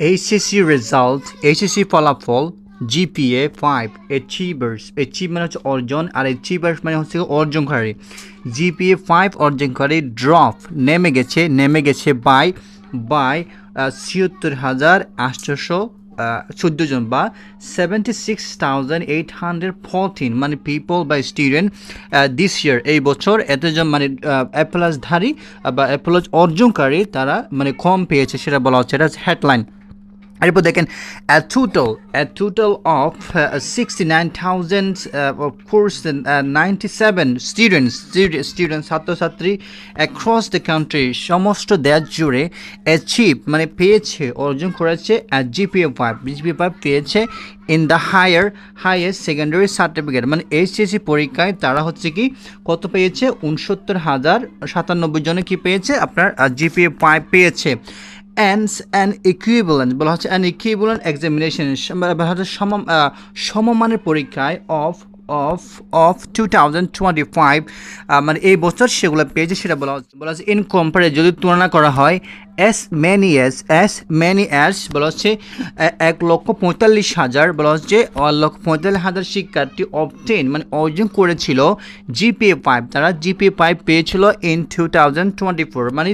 HSC result HSC ফলাফল GPA five achievers achieve মানে হচ্ছে অর্জন, আর অ্যাচিভার্স মানে হচ্ছে অর্জনকারী। জিপিএ ফাইভ অর্জনকারী ড্রপ নেমে গেছে নেমে গেছে বাই বাই ছিয়াত্তর হাজার আটশোশো চোদ্দ জন বা seventy six thousand eight hundred fourteen মানে পিপল বা স্টুডেন্ট দিস ইয়ার এই বছর এতজন মানে অ্যাপ্লাসধারী বা অ্যাপ্লাস অর্জনকারী তারা মানে কম পেয়েছে, সেটা বলা হচ্ছে, এটা হেডলাইন এরপর দেখেন, a total a total of sixty nine thousand course ninety seven students student ছাত্রছাত্রী অ্যাক্রস দ্য কান্ট্রি সমস্ত দেশ জুড়ে অ্যাচিভ মানে পেয়েছে, অর্জন করেছে জিপিএ ফাইভ জিপিএ ফাইভ পেয়েছে in the higher highest secondary certificate মানে এইচএসসি পরীক্ষায় তারা হচ্ছে কি, কত পেয়েছে? উনসত্তর হাজার সাতানব্বই জনে কি পেয়েছে? আপনার জিপিএ ফাইভ পেয়েছে। অ্যান্ড অ্যান equivalent, বলা হচ্ছে অ্যান এক্সামিনেশন বলা হচ্ছে সম সমমানের পরীক্ষায় of of of two thousand twenty five মানে এই বছর সেগুলো পেয়েছে, সেটা বলা হচ্ছে বলা হচ্ছে ইন কম্পারে যদি তুলনা করা হয় as many as as many as বলা হচ্ছে এক লক্ষ পঁয়তাল্লিশ হাজার, বলা হচ্ছে, এক লক্ষ পঁয়তাল্লিশ হাজার শিক্ষার্থী অবটেন মানে অর্জন করেছিল জিপিএ ফাইভ তারা জিপিএ ফাইভ পেয়েছিল in two thousand twenty four মানে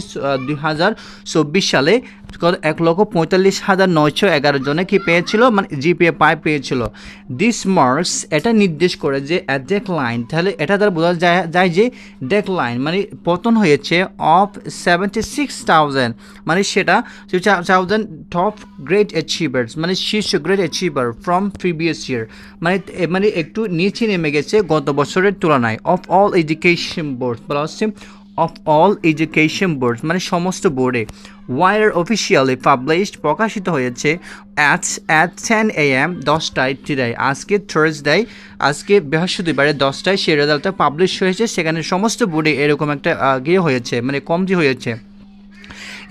দুই হাজার চব্বিশ সালে এক লক্ষ পঁয়তাল্লিশ হাজার নয়শো এগারো জনে কি পেয়েছিল মানে জিপিএ ফাইভ পেয়েছিল। দিস মার্কস এটা নির্দেশ করে যে ডেক লাইন তাহলে এটা দ্বারা বোঝা যায় যে ডেক লাইন মানে পতন হয়েছে অফ সেভেন্টি সিক্স থাউজেন্ড মানে সেটা থাউজেন্ড টপ গ্রেট অ্যাচিভার্স মানে শীর্ষ great achiever from previous year মানে মানে একটু নিচে নেমে গেছে গত বছরের তুলনায়। অফ অল এডুকেশন বোর্ড বলা হচ্ছে অফ অল এডুকেশন বোর্ড মানে সমস্ত বোর্ডে ওয়ার অফিসিয়ালি পাবলিশড প্রকাশিত হয়েছে at at ten A M দশটায় টিরাই আজকে থার্সডে আজকে বৃহস্পতিবারে দশটায় সেই রেজাল্টটা পাবলিশ হয়েছে। সেখানে সমস্ত বোর্ডে এরকম একটা গিয়ে হয়েছে মানে কমতি হয়েছে।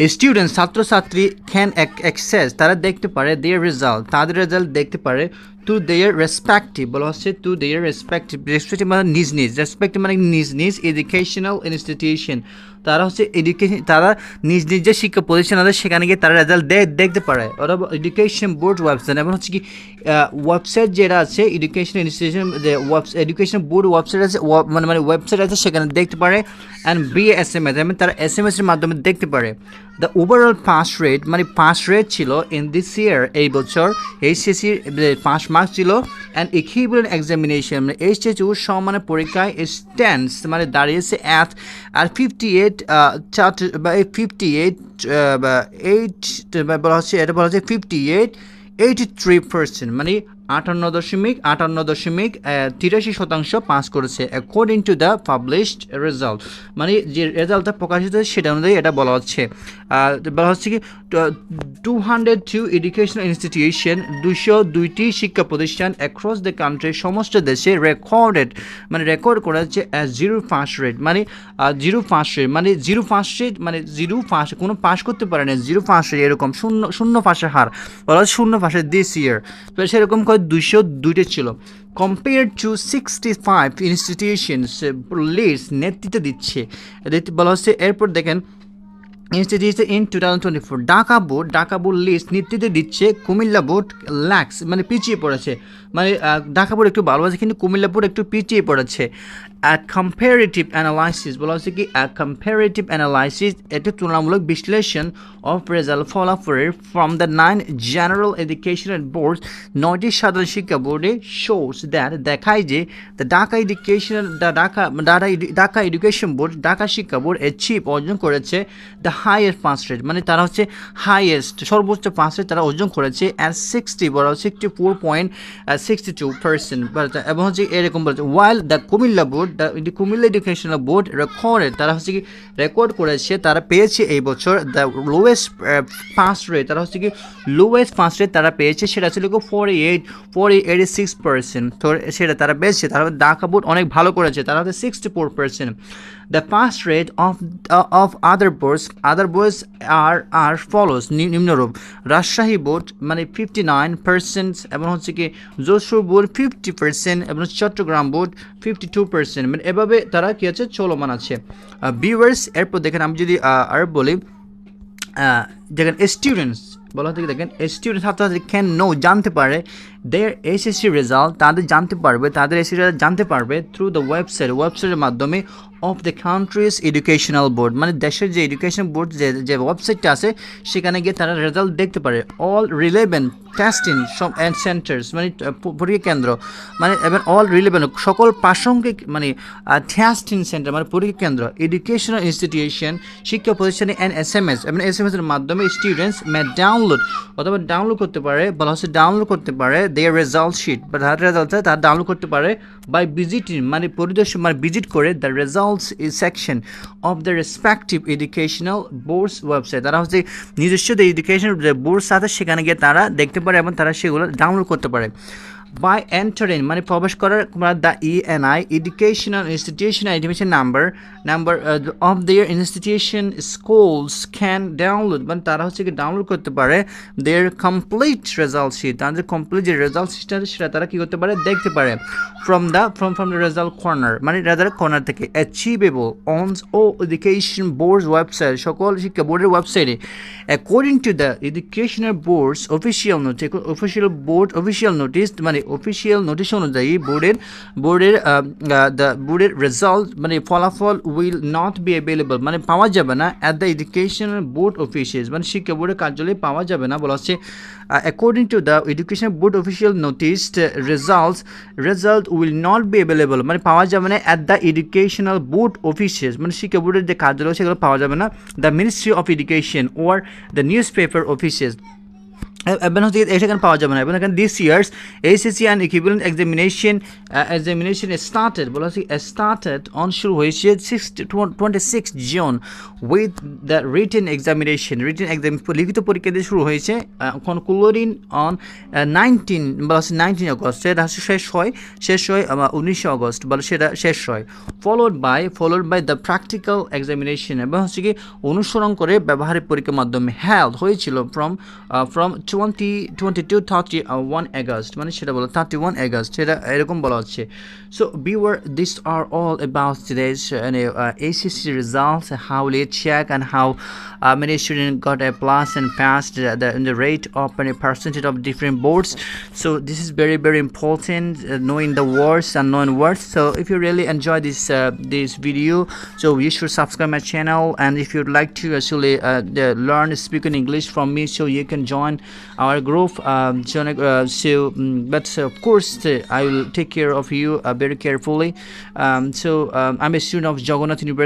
স্টুডেন্ট ছাত্রছাত্রী ক্যান অ্যাক্সেস তারা দেখতে পারে দেয়ার রেজাল্ট তাদের রেজাল্ট দেখতে পারে টু দেয়ার রেসপেক্টিভ বলা হচ্ছে টু দেয়ার রেসপেক্টিভ রেসপেক্টিভ মানে নিজ নিজ রেসপেক্টিভ মানে নিজ নিজ এডুকেশনাল ইনস্টিটিউশন তারা হচ্ছে এডুকেশন তারা নিজ নিজ যে শিক্ষা প্রতিষ্ঠান আছে, সেখানে গিয়ে তারা রেজাল্ট দেখতে পারে ওরা এডুকেশন বোর্ড ওয়েবসাইট এবং হচ্ছে কি ওয়েবসাইট যেটা আছে এডুকেশন ইনস্টিটিউশন যে এডুকেশন বোর্ড ওয়েবসাইট আছে মানে মানে ওয়েবসাইট আছে, সেখানে দেখতে পারে and B S M S তারা এস এম এসের মাধ্যমে দেখতে পারে। দ্য ওভারঅল পাস রেট মানে পাস রেট ছিল ইন দিস ইয়ার এই বছর এইচএসির পাস মার্কস ছিল অ্যান্ড ইকুইভ্যালেন্ট এক্সামিনেশন মানে এইচএসি সমানের পরীক্ষায় স্ট্যান্ডস মানে দাঁড়িয়েছে অ্যাট আর ফিফটি এইট চার বা ফিফটি এইট এইট বলা হচ্ছে, এটা বলা হচ্ছে fifty eight eighty three percent মানে আটান্ন দশমিক আটান্ন দশমিক তিরাশি শতাংশ পাস করেছে according to the published result মানে যে রেজাল্টটা প্রকাশিত হয়েছে সেটা অনুযায়ী এটা বলা হচ্ছে। বলা হচ্ছে কি, two hundred two educational institution দুশো দুইটি শিক্ষা প্রতিষ্ঠান অ্যাক্রস দ্য কান্ট্রি সমস্ত দেশে রেকর্ডেড মানে রেকর্ড করেছে জিরো ফার্স্ট রেট মানে জিরো ফার্স্ট রেট মানে জিরো ফার্স্ট রেট মানে জিরো ফার্স্ট কোনো পাস করতে পারে না জিরো ফার্স্ট রেট এরকম, শূন্য শূন্য ফাঁসের হার, বলা হচ্ছে শূন্য ফাঁসের দিস ইয়ার সেরকম করে দুইশো দুইটা ছিল। Compare to sixty five institutions leads নেতৃত্ব দিচ্ছে। বলা হচ্ছে, এরপর দেখেন institution in two thousand twenty four Dhaka board Dhaka board list নেতৃত্বে দিচ্ছে, কুমিল্লা বোর্ড ল্যাক্স মানে পিছিয়ে পড়েছে। মানে ডাকা বোর্ড একটু ভালো আছে, কিন্তু কুমিল্লা বোর্ড একটু পিছিয়ে পড়েছে। অ্যাট কম্পারেটিভ অ্যানালাইসিস বলা হচ্ছে কি অ্যাট কম্পারেটিভ অ্যানালাইসিস এটি তুলনামূলক বিশ্লেষণ অফ রেজাল্ট ফলাফলের from the nine general educational board নয়টি সাধারণ শিক্ষা বোর্ডে শোস দ্যাট দেখায় যে the Dhaka educational Dhaka Dhaka education board Dhaka শিক্ষা বোর্ড অ্যাচিভ অর্জন করেছে দ্য হাইয়েস্ট পাস রেট মানে তারা হচ্ছে হাইয়েস্ট সর্বোচ্চ পাস রেট তারা অর্জন করেছে অ্যান্ড সিক্সটি বলা sixty four point sixty two percent এবং হচ্ছে এরকম বলছে while the Comilla board the Comilla educational board recorded তারা হচ্ছে কি রেকর্ড করেছে, তারা পেয়েছে এই বছর দ্য লোয়েস্ট পাস রেট তারা হচ্ছে কি লোয়েস্ট পাস রেট তারা পেয়েছে, সেটা ছিল কি forty eight forty eighty six percent সেটা তারা পেয়েছে, তারা ঢাকা বোর্ড অনেক ভালো করেছে, তারা হচ্ছে sixty four percent the pass rate of of other boards other boards আর আর ফলোস নিম্নরূপ রাজশাহী বোর্ড মানে ফিফটি নাইন পার্সেন্ট এবং হচ্ছে কি, যশোর বোর্ড ফিফটি পার্সেন্ট এবং Chittagong board fifty two percent মানে এভাবে তারা কী আছে, চলমান আছে। ভিউয়ার্স এরপর দেখেন আমি যদি আর বলি দেখেন স্টুডেন্টস বলা হচ্ছে কি দেখেন স্টুডেন্ট ছাত্রছাত্রী ক্যান নো জানতে পারে দের এসএসসি রেজাল্ট তাদের জানতে পারবে, তাদের এসএসসি রেজাল্ট জানতে পারবে থ্রু দ্য ওয়েবসাইট ওয়েবসাইটের মাধ্যমে of the country's educational board মানে দেশের যে এডুকেশন বোর্ড যে যে ওয়েবসাইটটা আছে, সেখানে গিয়ে তারা রেজাল্ট দেখতে পারে। অল রিলেভেন্ট টেস্টিং সব অ্যান্ড সেন্টার্স মানে পরীক্ষা কেন্দ্র। মানে এবং অল রিলেভেন্ট সকল প্রাসঙ্গিক মানে টেস্টিং সেন্টার মানে পরীক্ষা কেন্দ্র এডুকেশনাল ইনস্টিটিউশন শিক্ষা প্রতিষ্ঠানে অ্যান্ড এস এম এস এবং এস এম এস এর মাধ্যমে স্টুডেন্টস মে ডাউনলোড অথবা ডাউনলোড করতে পারে, বলা হচ্ছে ডাউনলোড করতে পারে দেয়ার রেজাল্ট শিট বা তার রেজাল্ট তারা ডাউনলোড করতে পারে বাই ভিজিটিং মানে পরিদর্শন মানে ভিজিট করে the results section of the respective educational boards website তারা হচ্ছে নিজস্ব যে এডুকেশনাল বোর্ডস আছে, সেখানে গিয়ে তারা দেখতে পারে এবং তারা সেগুলো ডাউনলোড করতে পারে। বাই এন্টারিং মানে প্রবেশ করার the E N I educational institution education number number of their institution schools can download মানে তারা হচ্ছে কি ডাউনলোড করতে পারে দেয়ার কমপ্লিট রেজাল্ট শিট তাদের কমপ্লিট যে রেজাল্ট শিটটা সেটা তারা কী করতে পারে দেখতে পারে। From the from from the result corner মানে রেজাল্ট কর্নার থেকে অ্যাচিভেবল অন ও এডুকেশন বোর্ডস ওয়েবসাইট সকল শিক্ষা বোর্ডের ওয়েবসাইটে according to the educational boards official notice official board official notice মানে অফিসিয়াল নোটিশ অনুযায়ী বোর্ডের বোর্ডের দ্য বোর্ডের রেজাল্ট মানে ফলাফল উইল নট বি অ্যাভেলেবল মানে পাওয়া যাবে না at the educational board offices মানে শিক্ষা বোর্ডের কার্যালয়ে পাওয়া যাবে না বলা হচ্ছে। According to the education board official notice results result will not be available মানে পাওয়া যাবে না at the educational board offices মানে শিক্ষা বোর্ডের যে কার্যালয় সেগুলো পাওয়া যাবে না the ministry of education or the newspaper offices এবং হচ্ছে এখানে পাওয়া যাবে না। এবং এখানে this year's HSC and equivalent examination examination started বলা হচ্ছে স্টার্টেড অন শুরু হয়েছে six twenty six June with the written examination written exam লিখিত পরীক্ষা দিয়ে শুরু হয়েছে কনক্লুডিং অন নাইনটিন বলা হচ্ছে নাইনটিন সেটা হচ্ছে শেষ হয় শেষ হয় উনিশে অগস্ট বলে সেটা শেষ হয়। Followed by followed by the practical examination এবং হচ্ছে কি অনুসরণ করে ব্যবহারিক পরীক্ষার মাধ্যমে হেল্ড হয়েছিল from from twenty twenty two thirty one August মানে সেটা বলো থার্টি ওয়ান আগস্ট সেটা এরকম বলা হচ্ছে so beware this are all about today's ACC results how they check and how uh, many students got a plus and passed the, the, the rate of and a percentage of different boards so this is very very important uh, knowing the words and knowing words so if you really enjoy this uh, this video so you should subscribe my channel and if you'd like to actually uh, the- learn speaking english from me so you can join our group um, so, uh, so mm, but uh, of course uh, i will take care of you very carefully. Um, so um, i'm a student of jagannath university